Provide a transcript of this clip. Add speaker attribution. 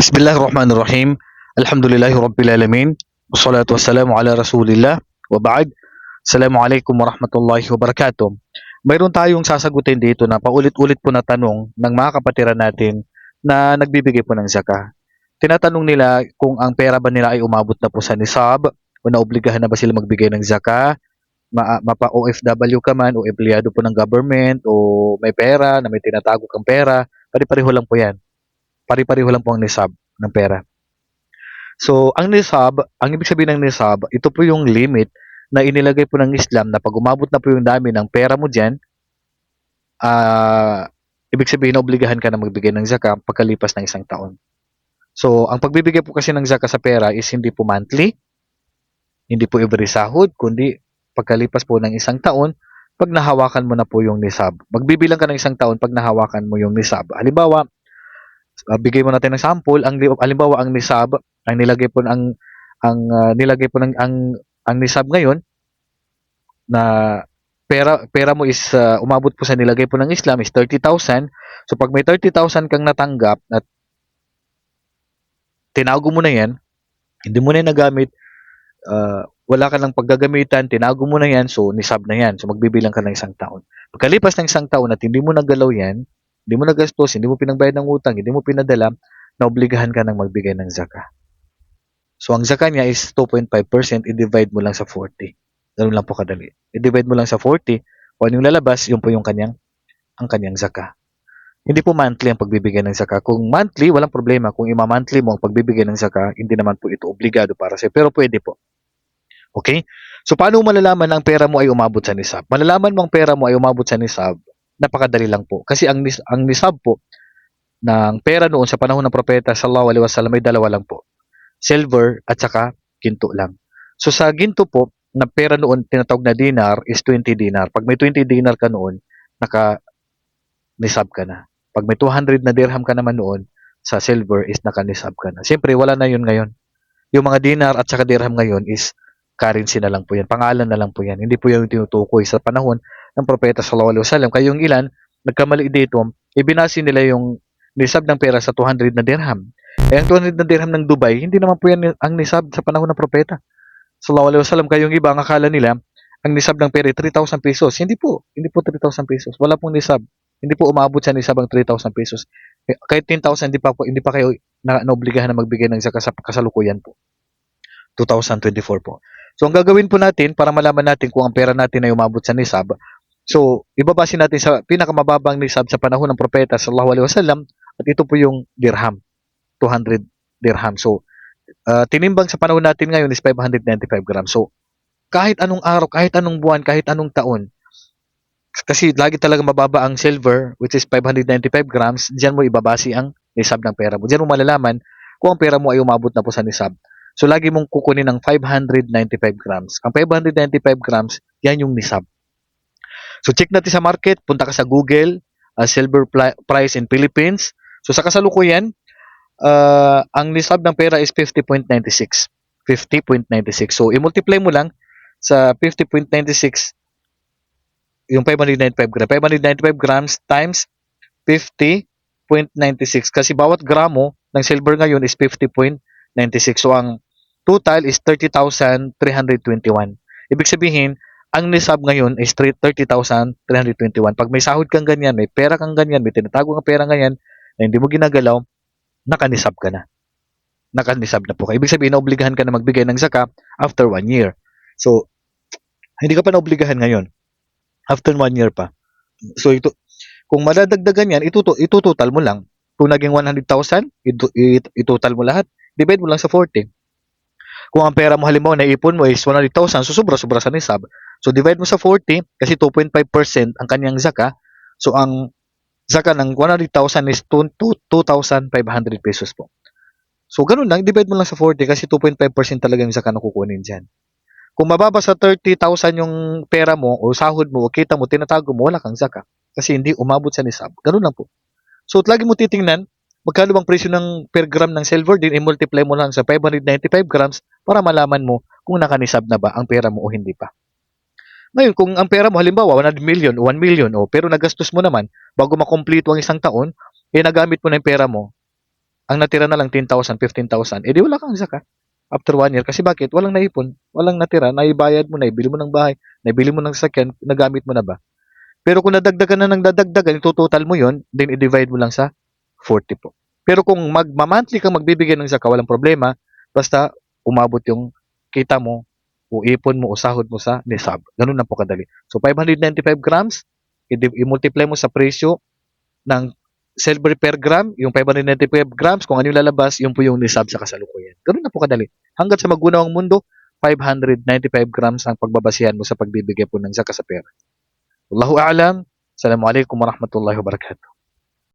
Speaker 1: Bismillahirrahmanirrahim. Alhamdulillahi Rabbil Alamin. Wassalatu wassalamu ala Rasulillah. Wa ba'd. Assalamualaikum warahmatullahi wabarakatuh. Mayroon tayong sasagutin dito na paulit-ulit po na tanong ng mga kapatiran natin na nagbibigay po ng zaka. Tinatanong nila kung ang pera ba nila ay umabot na po sa nisab o naobligahan na ba sila magbigay ng zaka ma, mapa OFW ka man o empleyado po ng government o may pera na may tinatago kang pera, pare-pareho lang po yan. Pare-pareho lang po ang nisab ng pera. So, ang nisab, ang ibig sabihin ng nisab, ito po yung limit na inilagay po ng Islam na pag umabot na po yung dami ng pera mo dyan, ah, ibig sabihin obligahan ka na magbigay ng zaka pagkalipas ng isang taon. So, ang pagbibigay po kasi ng zaka sa pera is hindi po monthly, hindi po every sahod, kundi pagkalipas po ng isang taon, pag nahawakan mo na po yung nisab. Magbibilang ka ng isang taon pag nahawakan mo yung nisab. Halimbawa, uh, bigay mo natin ng sample, ang li- halimbawa ang nisab, ang nilagay po ang ang uh, nilagay po ng ang ang nisab ngayon na pera pera mo is uh, umabot po sa nilagay po ng Islam is 30,000. So pag may 30,000 kang natanggap at tinago mo na yan, hindi mo na nagamit, uh, wala ka ng paggagamitan, tinago mo na yan, so nisab na yan. So magbibilang ka ng isang taon. Pagkalipas ng isang taon at hindi mo nagalaw yan, hindi mo nagastos, hindi mo pinagbayad ng utang, hindi mo pinadala, naobligahan ka ng magbigay ng zaka. So ang zaka niya is 2.5%, i-divide mo lang sa 40. Ganun lang po kadali. I-divide mo lang sa 40, kung ano yung lalabas, yun po yung kanyang, ang kanyang zaka. Hindi po monthly ang pagbibigay ng zaka. Kung monthly, walang problema. Kung ima-monthly mo ang pagbibigay ng zaka, hindi naman po ito obligado para sa'yo. Pero pwede po. Okay? So, paano malalaman ang pera mo ay umabot sa nisab? Malalaman mo ang pera mo ay umabot sa nisab, napakadali lang po. Kasi ang, ang nisab po ng pera noon sa panahon ng propeta sallallahu alaihi wasallam ay dalawa lang po. Silver at saka ginto lang. So sa ginto po, na pera noon tinatawag na dinar is 20 dinar. Pag may 20 dinar ka noon, naka nisab ka na. Pag may 200 na dirham ka naman noon, sa silver is naka-nisab ka na. Siyempre, wala na yun ngayon. Yung mga dinar at saka dirham ngayon is currency na lang po yan. Pangalan na lang po yan. Hindi po yung tinutukoy sa panahon ng propeta sallallahu alaihi wasallam. Kaya yung ilan, nagkamali dito, ibinasi nila yung nisab ng pera sa 200 na dirham. Eh, ang 200 na dirham ng Dubai, hindi naman po yan ang nisab sa panahon ng propeta. Sallallahu alaihi wasallam, kaya yung iba, ang akala nila, ang nisab ng pera ay 3,000 pesos. Hindi po. Hindi po 3,000 pesos. Wala pong nisab. Hindi po umabot sa nisab ang 3,000 pesos. Eh, Kahit 10,000, hindi pa, po, hindi pa kayo na, naobligahan na magbigay ng zaka sa kasalukuyan po. 2024 po. So, ang gagawin po natin para malaman natin kung ang pera natin ay umabot sa nisab, so, ibabase natin sa pinakamababang nisab sa panahon ng propeta sallallahu alaihi wasallam at ito po yung dirham, 200 dirham. So, uh, tinimbang sa panahon natin ngayon is 595 grams. So, kahit anong araw, kahit anong buwan, kahit anong taon, kasi lagi talaga mababa ang silver, which is 595 grams, diyan mo ibabase ang nisab ng pera mo. Diyan mo malalaman kung ang pera mo ay umabot na po sa nisab. So, lagi mong kukunin ng 595 grams. Ang 595 grams, yan yung nisab. So, check natin sa market. Punta ka sa Google, uh, silver price in Philippines. So, sa kasalukuyan, uh, ang nisab ng pera is 50.96. 50.96. So, i-multiply mo lang sa 50.96 yung 595 grams. 595 grams times 50.96. Kasi bawat gramo ng silver ngayon is 50.96. So, ang total is 30,321. Ibig sabihin, ang nisab ngayon is 30,321. Pag may sahod kang ganyan, may pera kang ganyan, may tinatago kang pera ganyan, na hindi mo ginagalaw, nakanisab ka na. Nakanisab na po ka. Ibig sabihin, naobligahan ka na magbigay ng zaka after one year. So, hindi ka pa naobligahan ngayon. After one year pa. So, ito, kung madadagdagan yan, ituto, itutotal mo lang. Kung naging 100,000, ito, it, itotal mo lahat. Divide mo lang sa 40. Kung ang pera mo halimbawa naipon mo is 100,000, so sobra-sobra sa nisab. So divide mo sa 40 kasi 2.5% ang kanyang zaka. So ang zaka ng 100,000 is 2,500 pesos po. So ganun lang, divide mo lang sa 40 kasi 2.5% talaga yung zaka na kukunin dyan. Kung mababa sa 30,000 yung pera mo o sahod mo o kita mo, tinatago mo, wala kang zaka. Kasi hindi umabot sa nisab. Ganun lang po. So lagi mo titingnan, magkano bang presyo ng per gram ng silver din, i-multiply mo lang sa 595 grams para malaman mo kung nakanisab na ba ang pera mo o hindi pa. Ngayon, kung ang pera mo halimbawa 100 million o 1 million o pero nagastos mo naman bago makompleto ang isang taon, eh nagamit mo na yung pera mo, ang natira na lang 10,000, 15,000, edi wala kang zaka after one year. Kasi bakit? Walang naipon, walang natira, naibayad mo, naibili mo ng bahay, naibili mo ng sakyan, nagamit mo na ba? Pero kung nadagdagan na ng dadagdagan, itutotal mo yon then i-divide mo lang sa 40 po. Pero kung magmamonthly kang magbibigay ng zaka, walang problema, basta umabot yung kita mo, o ipon mo, o sahod mo sa nisab. Ganun na po kadali. So, 595 grams, i-multiply mo sa presyo ng silver per gram, yung 595 grams, kung ano yung lalabas, yun po yung nisab sa kasalukuyan. Ganun na po kadali. Hanggat sa magunaw ang mundo, 595 grams ang pagbabasihan mo sa pagbibigay po ng zakat sa pera. Wallahu a'lam. Assalamualaikum warahmatullahi wabarakatuh.